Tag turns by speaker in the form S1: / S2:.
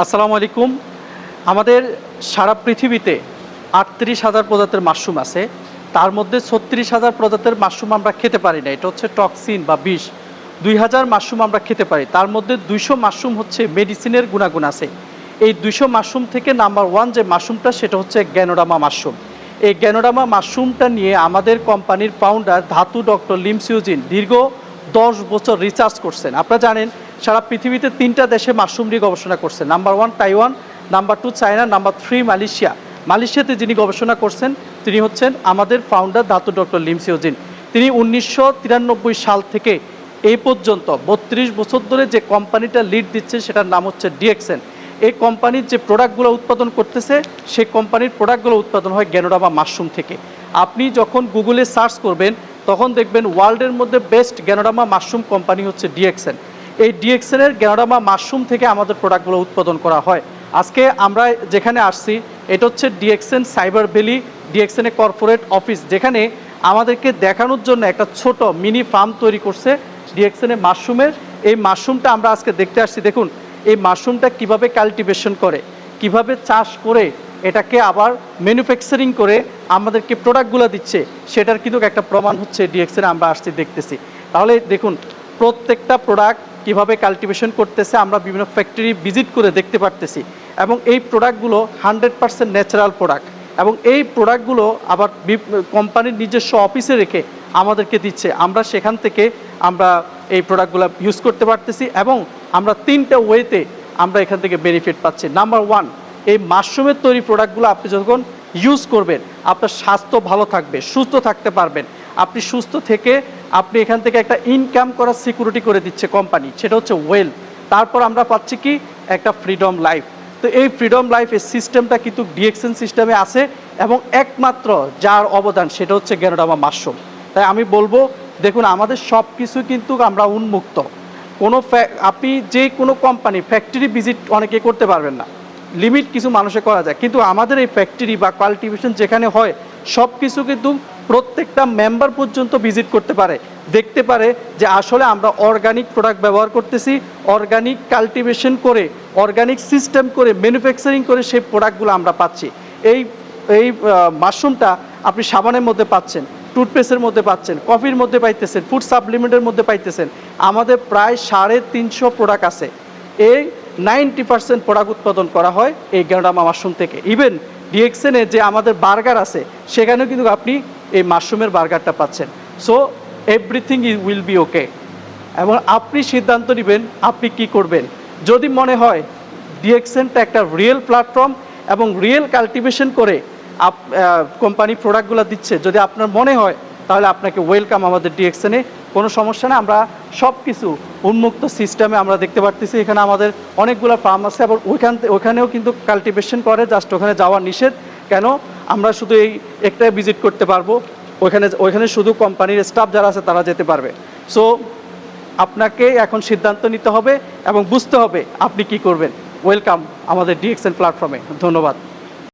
S1: আসসালামু আলাইকুম। আমাদের সারা পৃথিবীতে আটত্রিশ হাজার প্রজাতির মাশরুম আছে। তার মধ্যে ছত্রিশ হাজার প্রজাতির মাশরুম আমরা খেতে পারি না। এটা হচ্ছে টক্সিন বা বিষ। দুই হাজার মাশরুম আমরা খেতে পারি। তার মধ্যে দুইশো মাশরুম হচ্ছে মেডিসিনের গুণাগুণ আছে। এই দুইশো মাশরুম থেকে নাম্বার ওয়ান যে মাশরুমটা, সেটা হচ্ছে গ্যানোডামা মাশরুম। এই গ্যানোডামা মাশরুমটা নিয়ে আমাদের কোম্পানির ফাউন্ডার ধাতু ডক্টর লিমসিউজিন দীর্ঘ দশ বছর রিসার্চ করছেন। আপনারা জানেন, সারা পৃথিবীতে তিনটা দেশে মাশরুম নিয়ে গবেষণা করছেন। Number one Taiwan number two China number three Malaysia মালয়েশিয়াতে যিনি গবেষণা করছেন, তিনি হচ্ছেন আমাদের ফাউন্ডার ধাতু ডক্টর লিমসিওজিন তিনি উনিশশো তিরানব্বই সাল থেকে এই পর্যন্ত বত্রিশ বছর ধরে যে কোম্পানিটা লিড দিচ্ছে সেটার নাম হচ্ছে ডিএক্সেন এই কোম্পানির যে প্রোডাক্টগুলো উৎপাদন করতেছে, সেই কোম্পানির প্রোডাক্টগুলো উৎপাদন হয় গ্যানোডামা মাশরুম থেকে। আপনি যখন গুগলে সার্চ করবেন তখন দেখবেন ওয়ার্ল্ডের মধ্যে বেস্ট গ্যানোডামা মাশরুম কোম্পানি হচ্ছে ডিএক্সেন এই ডিএক্সেনের গ্যানোডামা মাশরুম থেকে আমাদের প্রোডাক্টগুলো উৎপাদন করা হয়। আজকে আমরা যেখানে আসছি, এটা হচ্ছে DXN cyber valley DXN corporate office, যেখানে আমাদেরকে দেখানোর জন্য একটা ছোট মিনি ফার্ম তৈরি করছে ডিএক্সেনের মাশরুমের। এই মাশরুমটা আমরা আজকে দেখতে আসছি। দেখুন, এই মাশরুমটা কীভাবে কাল্টিভেশন করে, কীভাবে চাষ করে এটাকে আবার ম্যানুফ্যাকচারিং করে আমাদেরকে প্রোডাক্টগুলো দিচ্ছে, সেটার কিন্তু একটা প্রমাণ হচ্ছে ডিএক্সেন আমরা আসছি দেখতেছি। তাহলে দেখুন, প্রত্যেকটা প্রোডাক্ট কীভাবে কাল্টিভেশন করতেছে, আমরা বিভিন্ন ফ্যাক্টরি ভিজিট করে দেখতে পারতেছি। এবং এই প্রোডাক্টগুলো হান্ড্রেড পার্সেন্ট ন্যাচারাল প্রোডাক্ট এবং এই প্রোডাক্টগুলো আবার কোম্পানির নিজস্ব অফিসে রেখে আমাদেরকে দিচ্ছে। আমরা সেখান থেকে আমরা এই প্রোডাক্টগুলো ইউজ করতে পারতেছি এবং আমরা তিনটা ওয়েতে আমরা এখান থেকে বেনিফিট পাচ্ছি। নাম্বার ওয়ান এই মাশরুমের তৈরি প্রোডাক্টগুলো আপনি যখন ইউজ করবেন, আপনার স্বাস্থ্য ভালো থাকবে, সুস্থ থাকতে পারবেন। আপনি সুস্থ থেকে আপনি এখান থেকে একটা ইনকাম করার সিকিউরিটি করে দিচ্ছে কোম্পানি সেটা হচ্ছে ওয়েল তারপর আমরা পাচ্ছি কি? একটা ফ্রিডম লাইফ তো এই ফ্রিডম লাইফ সিস্টেমটা কিন্তু ডিএক্সএন সিস্টেমে আছে এবং একমাত্র যার অবদান সেটা হচ্ছে গ্যানোডামা মাশরুম তাই আমি বলব, দেখুন, আমাদের সব কিছু কিন্তু আমরা উন্মুক্ত। কোনো আপনি যে কোনো কোম্পানি ফ্যাক্টরি ভিজিট অনেকে করতে পারবেন না। লিমিট কিছু মানুষে করা যায়। কিন্তু আমাদের এই ফ্যাক্টরি বা কাল্টিভেশন যেখানে হয় সব কিছু কিন্তু প্রত্যেকটা মেম্বার পর্যন্ত ভিজিট করতে পারে। দেখতে পারে যে আসলে আমরা অর্গানিক প্রোডাক্ট ব্যবহার করতেছি অর্গানিক কাল্টিভেশন করে অর্গানিক সিস্টেম করে ম্যানুফ্যাকচারিং করে সেই প্রোডাক্টগুলো আমরা পাচ্ছি। এই এই মাশরুমটা আপনি সাবানের মধ্যে পাচ্ছেন টুথপেস্টের মধ্যে পাচ্ছেন কফির মধ্যে পাইতেছেন ফুড সাপ্লিমেন্টের মধ্যে পাইতেছেন। আমাদের প্রায় সাড়ে তিনশো প্রোডাক্ট আছে। এই নাইনটি পার্সেন্ট প্রোডাক্ট উৎপাদন করা হয় এই গ্যানোডামা মাশরুম থেকে। ইভেন ডিএক্সেনে যে আমাদের বার্গার আছে, সেখানেও কিন্তু আপনি এই মাশরুমের বার্গারটা পাচ্ছেন। So everything is will be okay এবং আপনি সিদ্ধান্ত নেবেন, আপনি কি করবেন। যদি মনে হয় ডিএক্সেনটা একটা রিয়েল প্ল্যাটফর্ম এবং রিয়েল কাল্টিভেশন করে আপ কোম্পানি প্রোডাক্টগুলো দিচ্ছে, যদি আপনার মনে হয়, তাহলে আপনাকে ওয়েলকাম আমাদের ডিএক্সেনে কোনো সমস্যা না আমরা সব কিছু উন্মুক্ত সিস্টেমে আমরা দেখতে পারতেছি। এখানে আমাদের অনেকগুলো ফার্ম আছে, আবার ওইখান ওইখানেও কিন্তু কাল্টিভেশন করে জাস্ট ওখানে যাওয়া নিষেধ। কেন? আমরা শুধু এই একটাই ভিজিট করতে পারব। ওইখানে ওইখানে শুধু কোম্পানির স্টাফ যারা আছে, তারা যেতে পারবে। সো আপনাকে এখন সিদ্ধান্ত নিতে হবে এবং বুঝতে হবে আপনি কি করবেন। ওয়েলকাম আমাদের ডিএক্সএন প্ল্যাটফর্মে ধন্যবাদ।